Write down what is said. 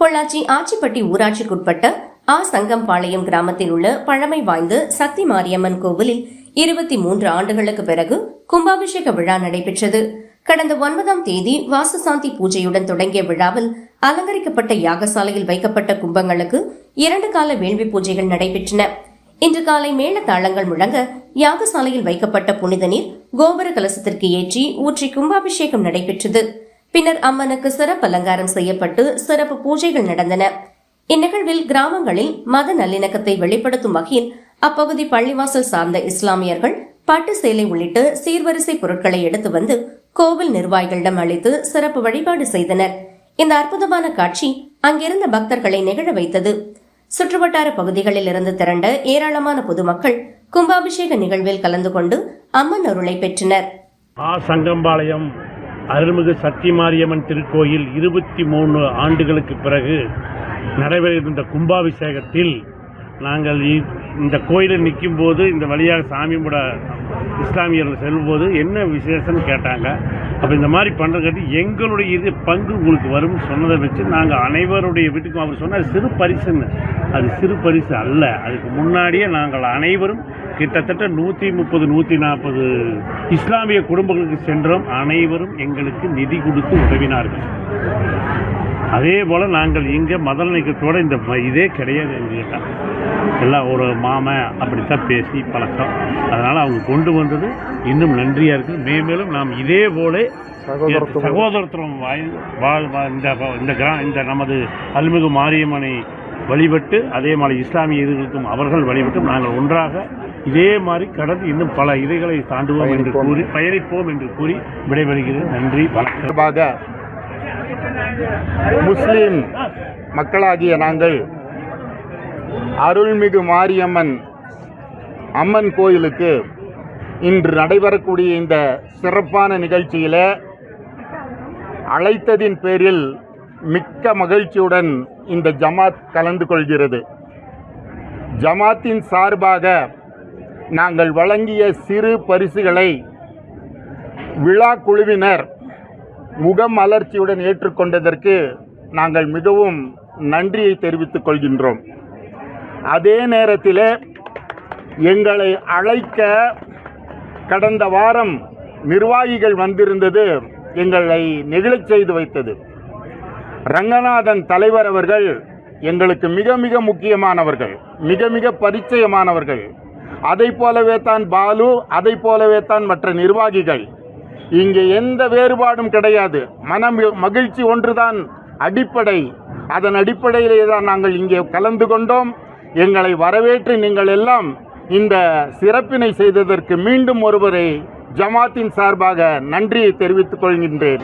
பொள்ளாச்சி ஆச்சிப்பட்டி ஊராட்சிக்குட்பட்ட ஆ சங்கம்பாளையம் கிராமத்தில் உள்ள பழமை வாய்ந்த சக்தி மாரியம்மன் கோவிலில் இருபத்தி மூன்று ஆண்டுகளுக்கு பிறகு கும்பாபிஷேக விழா நடைபெற்றது. கடந்த ஒன்பதாம் தேதி வாசுசாந்தி பூஜையுடன் தொடங்கிய விழாவில் அலங்கரிக்கப்பட்ட யாகசாலையில் வைக்கப்பட்ட கும்பங்களுக்கு இரண்டு கால வேள்வி பூஜைகள் நடைபெற்றன. இன்று காலை மேள தாளங்கள் முழங்க யாகசாலையில் வைக்கப்பட்ட புனித நீர் கோபுர கலசத்திற்கு ஏற்றி ஊற்றி கும்பாபிஷேகம் நடைபெற்றது. பின்னர் அம்மனுக்கு சிறப்பு அலங்காரம் செய்யப்பட்டு சிறப்பு பூஜைகள் நடந்தன. இந்நிகழ்வில் கிராமங்களில் மத நல்லிணக்கத்தை வெளிப்படுத்தும் வகையில் அப்பகுதி பள்ளிவாசல் சார்ந்த இஸ்லாமியர்கள் பட்டு சேலை உள்ளிட்ட சீர்வரிசை பொருட்களை எடுத்து வந்து கோவில் நிர்வாகிகளிடம் அளித்து சிறப்பு வழிபாடு செய்தனர். இந்த அற்புதமான காட்சி அங்கிருந்த பக்தர்களை நிகழ வைத்தது. சுற்றுவட்டார பகுதிகளில் இருந்து திரண்ட ஏராளமான பொதுமக்கள் கும்பாபிஷேக நிகழ்வில் கலந்து கொண்டு அம்மன் அருளை பெற்றனர். ஆ சங்கம்பாளையம் அருள்மிகு சத்தியமாரியம்மன் திருக்கோயில் இருபத்தி மூணு ஆண்டுகளுக்கு பிறகு நடைபெறுகின்ற கும்பாபிஷேகத்தில் நாங்கள் இ- இந்த கோயிலில் நிற்கும் போது இந்த வழியாக சாமி கூட இஸ்லாமியர்கள் செல்லும்போது என்ன விசேஷம்னு கேட்டாங்க. அப்போ இந்த மாதிரி பண்ணுறதுக்காட்டி எங்களுடைய இது பங்கு உங்களுக்கு வரும்னு சொன்னதை வச்சு நாங்கள் அனைவருடைய வீட்டுக்கும் அவர் சொன்னார் சிறு பரிசுன்னு. அது சிறு பரிசு அல்ல. அதுக்கு முன்னாடியே நாங்கள் அனைவரும் கிட்டத்தட்ட நூற்றி முப்பது நூற்றி நாற்பது இஸ்லாமிய குடும்பங்களுக்கு சென்றோம். அனைவரும் எங்களுக்கு நிதி கொடுத்து உதவினார்கள். அதே போல் நாங்கள் இங்கே மதல் நிகழ்ச்சியோட இந்த இதே கிடையாது எங்ககிட்ட. எல்லாம் ஒரு மாமன் அப்படித்தான் பேசி பழக்கம். அதனால் அவங்க கொண்டு வந்தது இன்னும் நன்றியாக இருக்குது மேலும் நாம் இதே போல சகோதரத்துவம். வாய் வாழ் இந்த இந்த கிரா இந்த நமது அருள்மிகு மாரியம்மனை வழிபட்டு அதே மாதிரி இஸ்லாமிய இதுகளுக்கும் அவர்கள் வழிபட்டும் நாங்கள் ஒன்றாக இதே மாதிரி கடந்து இன்னும் பல இதைகளை தாண்டுவோம் என்று. கூறி பயணிப்போம் என்று கூறி விடைபெறுகிறேன் நன்றி வணக்கம். முஸ்லிம் மக்களாகிய நாங்கள் அருள்மிகு மாரியம்மன் அம்மன் கோயிலுக்கு இன்று நடைபெறக்கூடிய இந்த சிறப்பான நிகழ்ச்சியில் அழைத்ததின் பேரில் மிக்க மகிழ்ச்சியுடன் இந்த ஜமாத் கலந்து கொள்கிறது. ஜமாத்தின் சார்பாக நாங்கள் வழங்கிய சிறு பரிசுகளை விழா குழுவினர் முகமலர்ச்சியுடன் ஏற்றுக்கொண்டதற்கு நாங்கள் மிகவும் நன்றியை தெரிவித்துக் கொள்கின்றோம். அதே நேரத்தில் எங்களை அழைக்க கடந்த வாரம் நிர்வாகிகள் வந்திருந்தது எங்களை நெகிழச் செய்து வைத்தது. ரங்கநாதன் தலைவர் அவர்கள் எங்களுக்கு மிக மிக முக்கியமானவர்கள் மிக மிக பரிச்சயமானவர்கள். அதை போலவே தான் பாலு அதை போலவே தான் மற்ற நிர்வாகிகள். இங்கே எந்த வேறுபாடும் கிடையாது. மனம் மகிழ்ச்சி ஒன்றுதான் அடிப்படை. அதன் அடிப்படையிலே தான் நாங்கள் இங்கே கலந்து கொண்டோம். எங்களை வரவேற்று நீங்கள் எல்லாம் இந்த சிறப்பினை செய்ததற்கு மீண்டும் ஒருவரை ஜமாத்தின் சார்பாக நன்றியை தெரிவித்துக் கொள்கின்றேன்.